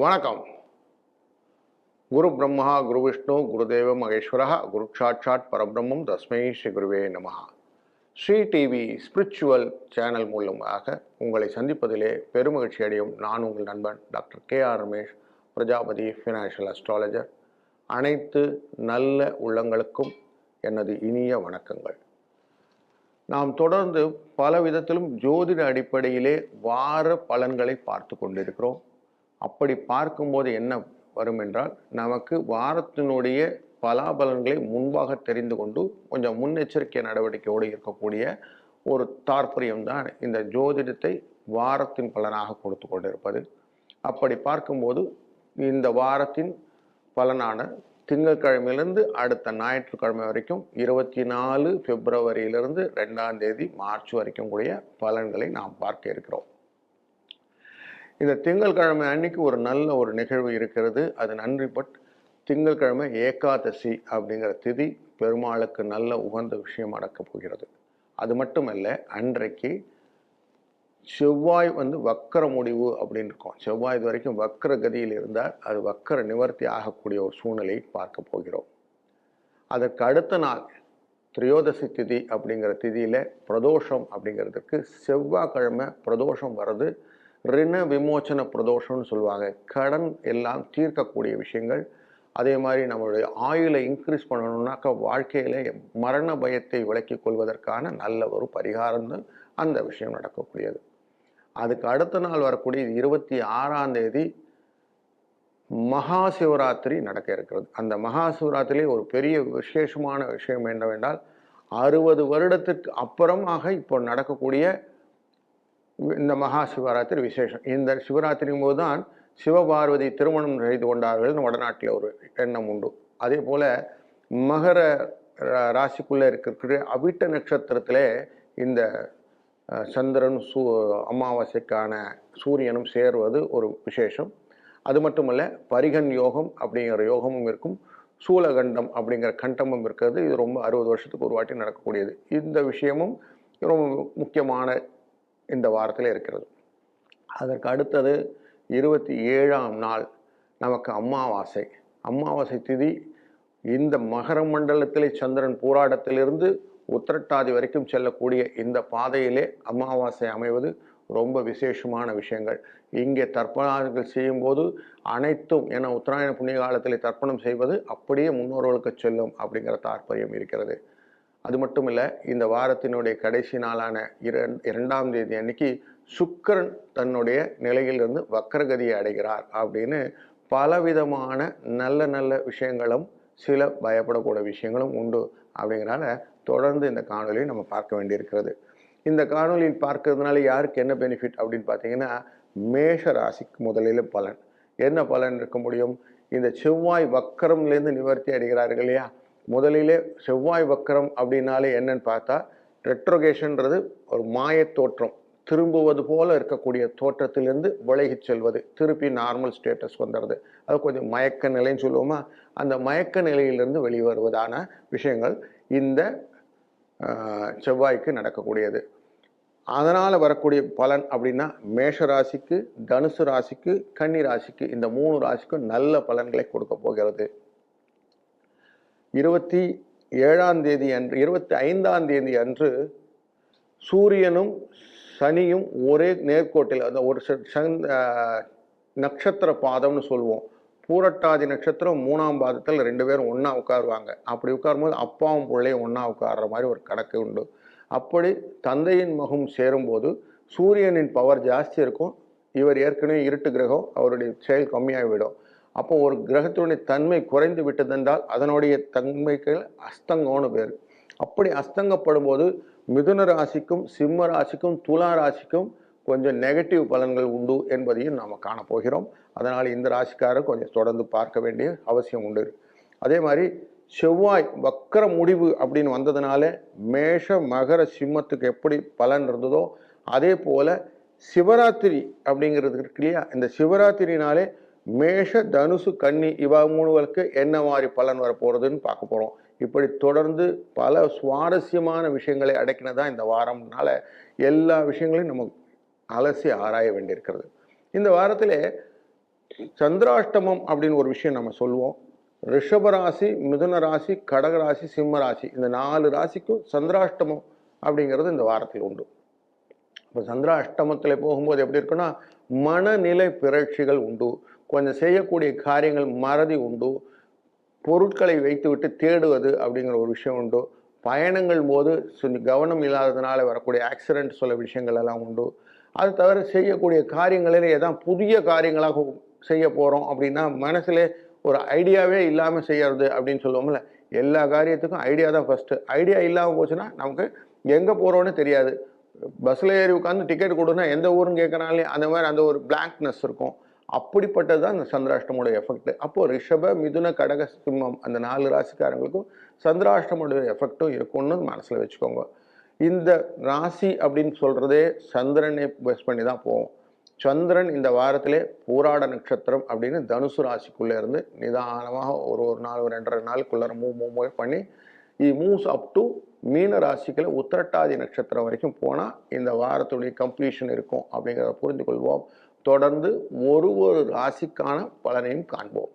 வணக்கம். குரு பிரம்மா குரு விஷ்ணு குருதேவ மகேஸ்வரா குரு சாட்சாத் பரபிரம்மம் தஸ்மை ஸ்ரீ குருவே நமஹா ஸ்ரீ டிவி ஸ்பிரிச்சுவல் சேனல் மூலமாக உங்களை சந்திப்பதிலே பெருமகிழ்ச்சி அடையும் நான் உங்கள் நண்பன் doctor K R Ramesh Prajapati financial astrologer அனைத்து நல்ல உள்ளங்களுக்கும் எனது இனிய வணக்கங்கள். நாம் தொடர்ந்து பல விதத்திலும் ஜோதிட அடிப்படையிலே வார பலன்களை பார்த்து கொண்டிருக்கிறோம். அப்படி பார்க்கும்போது என்ன வரும் என்றால் நமக்கு வாரத்தினுடைய பலாபலன்களை முன்பாக தெரிந்து கொண்டு கொஞ்சம் முன்னெச்சரிக்கை நடவடிக்கையோடு இருக்கக்கூடிய ஒரு தாற்பயம்தான் இந்த ஜோதிடத்தை வாரத்தின் பலனாக கொடுத்து கொண்டிருப்பது. அப்படி பார்க்கும்போது இந்த வாரத்தின் பலனான திங்கட்கிழமையிலிருந்து அடுத்த ஞாயிற்றுக்கிழமை வரைக்கும் இருபத்தி நாலு பிப்ரவரியிலிருந்து ரெண்டாம் தேதி மார்ச் வரைக்கும் கூடிய பலன்களை நாம் பார்க்க இருக்கிறோம். இந்த திங்கட்கிழமை அன்னைக்கு ஒரு நல்ல ஒரு நிகழ்வு இருக்கிறது. அது நன்றி பட் திங்கட்கிழமை ஏகாதசி அப்படிங்கிற திதி பெருமாளுக்கு நல்ல உகந்த விஷயம் நடக்கப் போகிறது. அது மட்டுமல்ல அன்றைக்கு செவ்வாய் வந்து வக்கர முடிவு அப்படின்னு இருக்கும். செவ்வாய் இது வரைக்கும் வக்கர கதியில் இருந்தால் அது வக்கர நிவர்த்தி ஆகக்கூடிய ஒரு சூழ்நிலையை பார்க்க போகிறோம். அதற்கு அடுத்த நாள் திரியோதசி திதி அப்படிங்கிற திதியில் பிரதோஷம் அப்படிங்கிறதுக்கு செவ்வாய்க்கிழமை பிரதோஷம் வர்றது ரிண விமோச்சன பிரதோஷம்னு சொல்லுவாங்க. கடன் எல்லாம் தீர்க்கக்கூடிய விஷயங்கள். அதே மாதிரி நம்மளுடைய ஆயுளை இன்க்ரீஸ் பண்ணணும்னாக்கா வாழ்க்கையில மரண பயத்தை விலக்கி கொள்வதற்கான நல்ல ஒரு பரிகாரம்னு அந்த விஷயம் நடக்கக்கூடியது. அதுக்கு அடுத்த நாள் வரக்கூடிய இருபத்தி ஆறாம் தேதி மகா சிவராத்திரி நடக்க இருக்கிறது. அந்த மகா சிவராத்திரி ஒரு பெரிய விசேஷமான விஷயம் என்னவென்றால் அறுபது வருடத்திற்கு அப்புறமாக இப்போ நடக்கக்கூடிய இந்த மகா சிவராத்திரி விசேஷம். இந்த சிவராத்திரியும் போது தான் சிவபார்வதி திருமணம் செய்து கொண்டார்கள் வடநாட்டில் ஒரு எண்ணம் உண்டு. அதே போல் மகர ரா- இருக்கிற இருக்கக்கூடிய அவிட்ட நட்சத்திரத்திலே இந்த சந்திரன் சூ அமாவாசைக்கான சூரியனும் சேருவது ஒரு விசேஷம். அது மட்டுமல்ல பரிகன் யோகம் அப்படிங்கிற யோகமும் இருக்கும். சூலகண்டம் அப்படிங்கிற கண்டமும் இருக்கிறது. இது ரொம்ப அறுபது வருஷத்துக்கு ஒரு வாட்டி நடக்கக்கூடியது. இந்த விஷயமும் ரொம்ப முக்கியமான இந்த வாரத்தில் இருக்கிறது. அதற்கு அடுத்தது இருபத்தி ஏழாம் நாள் நமக்கு அமாவாசை அமாவாசை திதி இந்த மகர மண்டலத்திலே சந்திரன் போராடத்திலிருந்து உத்திரட்டாதி வரைக்கும் செல்லக்கூடிய இந்த பாதையிலே அமாவாசை அமைவது ரொம்ப விசேஷமான விஷயங்கள். இங்கே தர்ப்பணங்கள் செய்யும்போது அனைத்தும் என உத்தராயண புண்ணிய காலத்தில் தர்ப்பணம் செய்வது அப்படியே முன்னோர்களுக்கு செல்லும் அப்படிங்கிற தாற்பயம் இருக்கிறது. அது மட்டும் இல்லை இந்த வாரத்தினுடைய கடைசி நாளான இரண் இரண்டாம் தேதி அன்னைக்கு சுக்கிரன் தன்னுடைய நிலையிலிருந்து வக்கரகதியை அடைகிறார் அப்படின்னு பலவிதமான நல்ல நல்ல விஷயங்களும் சில பயப்படக்கூடிய விஷயங்களும் உண்டு அப்படிங்கிறனால தொடர்ந்து இந்த காணொலியை நம்ம பார்க்க வேண்டியிருக்கிறது. இந்த காணொலியில் பார்க்கறதுனால யாருக்கு என்ன பெனிஃபிட் அப்படின்னு பார்த்தீங்கன்னா மேஷ ராசிக்கு முதலில் பலன். என்ன பலன் இருக்க முடியும்? இந்த செவ்வாய் வக்கரம்லேருந்து நிவர்த்தி அடைகிறார்கள் இல்லையா? முதலிலே செவ்வாய் வக்கரம் அப்படின்னாலே என்னன்னு பார்த்தா ரெட்ரோகேஷன்றது ஒரு மாயத் தோற்றம். திரும்புவது போல இருக்கக்கூடிய தோற்றத்திலிருந்து விலகி செல்வது திருப்பி நார்மல் ஸ்டேட்டஸ் வந்துடுது அது கொஞ்சம் மயக்க நிலைன்னு சொல்லுவோமா? அந்த மயக்க நிலையிலிருந்து வெளிவருவதான விஷயங்கள் இந்த செவ்வாய்க்கு நடக்கக்கூடியது. அதனால் வரக்கூடிய பலன் அப்படின்னா மேஷ ராசிக்கு தனுசு ராசிக்கு கன்னி ராசிக்கு இந்த மூணு ராசிக்கும் நல்ல பலன்களை கொடுக்க போகிறது. இருபத்தி ஏழாம் தேதி அன்று இருபத்தி ஐந்தாம் தேதி அன்று சூரியனும் சனியும் ஒரே நேர்கோட்டில் அந்த ஒரு ச- சந்- நட்சத்திர பாதம்னு சொல்லுவோம். பூரட்டாதி நட்சத்திரம் மூணாம் பாதத்தில் ரெண்டு பேரும் ஒன்றா உட்காருவாங்க. அப்படி உட்காரும்போது அப்பாவும் பிள்ளையும் ஒன்றா உட்கார்ற மாதிரி ஒரு கணக்கு உண்டு. அப்படி தந்தையின் மகம் சேரும்போது சூரியனின் பவர் ஜாஸ்தி இருக்கும். இவர் ஏற்கனவே இருட்டு கிரகம் அவருடைய செயல் கம்மியாகிவிடும். அப்போ ஒரு கிரகத்தினுடைய தன்மை குறைந்து விட்டதென்றால் அதனுடைய தன்மைகள் அஸ்தங்கம்னு பேர். அப்படி அஸ்தங்கப்படும் போது மிதுன ராசிக்கும் சிம்ம ராசிக்கும் துலா ராசிக்கும் கொஞ்சம் நெகட்டிவ் பலன்கள் உண்டு என்பதையும் நாம் காணப்போகிறோம். அதனால் இந்த ராசிக்காரர் கொஞ்சம் தொடர்ந்து பார்க்க வேண்டிய அவசியம் உண்டு. அதே மாதிரி செவ்வாய் வக்கர முடிவு அப்படின்னு வந்ததுனால மேஷ மகர சிம்மத்துக்கு எப்படி பலன் இருந்ததோ அதே போல் சிவராத்திரி அப்படிங்கிறது இருக்கு இல்லையா? இந்த சிவராத்திரினாலே மேஷ தனுசு கன்னி இவா மூணுகளுக்கு என்ன மாதிரி பலன் வரப்போகிறதுன்னு பார்க்க போகிறோம் இப்படி தொடர்ந்து பல சுவாரஸ்யமான விஷயங்களை அடக்கினதான் இந்த வாரம்னால எல்லா விஷயங்களையும் நம்ம அலசி ஆராய வேண்டியிருக்கிறது. இந்த வாரத்தில் சந்திராஷ்டமம் அப்படின்னு ஒரு விஷயம் நம்ம சொல்லுவோம். ரிஷப ராசி மிதுன ராசி கடக ராசி சிம்ம ராசி. இந்த நாலு ராசிக்கும் சந்திராஷ்டமம் அப்படிங்கிறது இந்த வாரத்தில் உண்டு. இப்போ சந்திராஷ்டமத்தில் போகும்போது எப்படி இருக்குன்னா மனநிலை பிறழ்ச்சிகள் உண்டு. கொஞ்சம் செய்யக்கூடிய காரியங்கள் மறதி உண்டு. பொருட்களை வைத்துவிட்டு தேடுவது அப்படிங்கிற ஒரு விஷயம் உண்டு. பயணங்கள் போது கவனம் இல்லாததுனால வரக்கூடிய ஆக்சிடென்ட் சொல்ல விஷயங்கள் எல்லாம் உண்டு. அது தவிர செய்யக்கூடிய காரியங்களில் எதாவது புதிய காரியங்களாக செய்ய போகிறோம் அப்படின்னா மனசில் ஒரு ஐடியாவே இல்லாமல் செய்யறது அப்படின்னு சொல்லுவோம்ல. எல்லா காரியத்துக்கும் ஐடியா தான் ஃபஸ்ட்டு ஐடியா இல்லாமல் போச்சுன்னா நமக்கு எங்கே போகிறோன்னு தெரியாது. பஸ்ஸில் ஏறி உட்காந்து டிக்கெட் கொடுன்னா எந்த ஊருன்னு கேட்குறாங்களே அந்த மாதிரி அந்த ஒரு பிளாங்க்னஸ் இருக்கும். அப்படிப்பட்டது தான் இந்த சந்திராஷ்டமோட எஃபெக்ட் அப்போது ரிஷப மிதுன கடக சிம்மம் அந்த நாலு ராசிக்காரங்களுக்கும் சந்திராஷ்டமோட எஃபெக்டும் இருக்கும்னு மனசில் வச்சுக்கோங்க. இந்த ராசி அப்படின்னு சொல்கிறதே சந்திரனை பேஸ் பண்ணி தான் போவோம் சந்திரன் இந்த வாரத்திலே பூராட நட்சத்திரம் அப்படின்னு தனுசு ராசிக்குள்ளே இருந்து நிதானமாக ஒரு ஒரு நாள் ஒரு ரெண்டரை நாளுக்குள்ளே மூவ் மூவ் மூவ் பண்ணி இ மூவ்ஸ் அப் டு மீன ராசிக்கில் உத்திரட்டாதி நட்சத்திரம் வரைக்கும் போனால் இந்த வாரத்துடைய கம்ப்ளீஷன் இருக்கும் அப்படிங்கிறத புரிந்து கொள்வோம் தொடர்ந்து ஒரு ஒரு ராசிக்கான பலனையும் காண்போம்.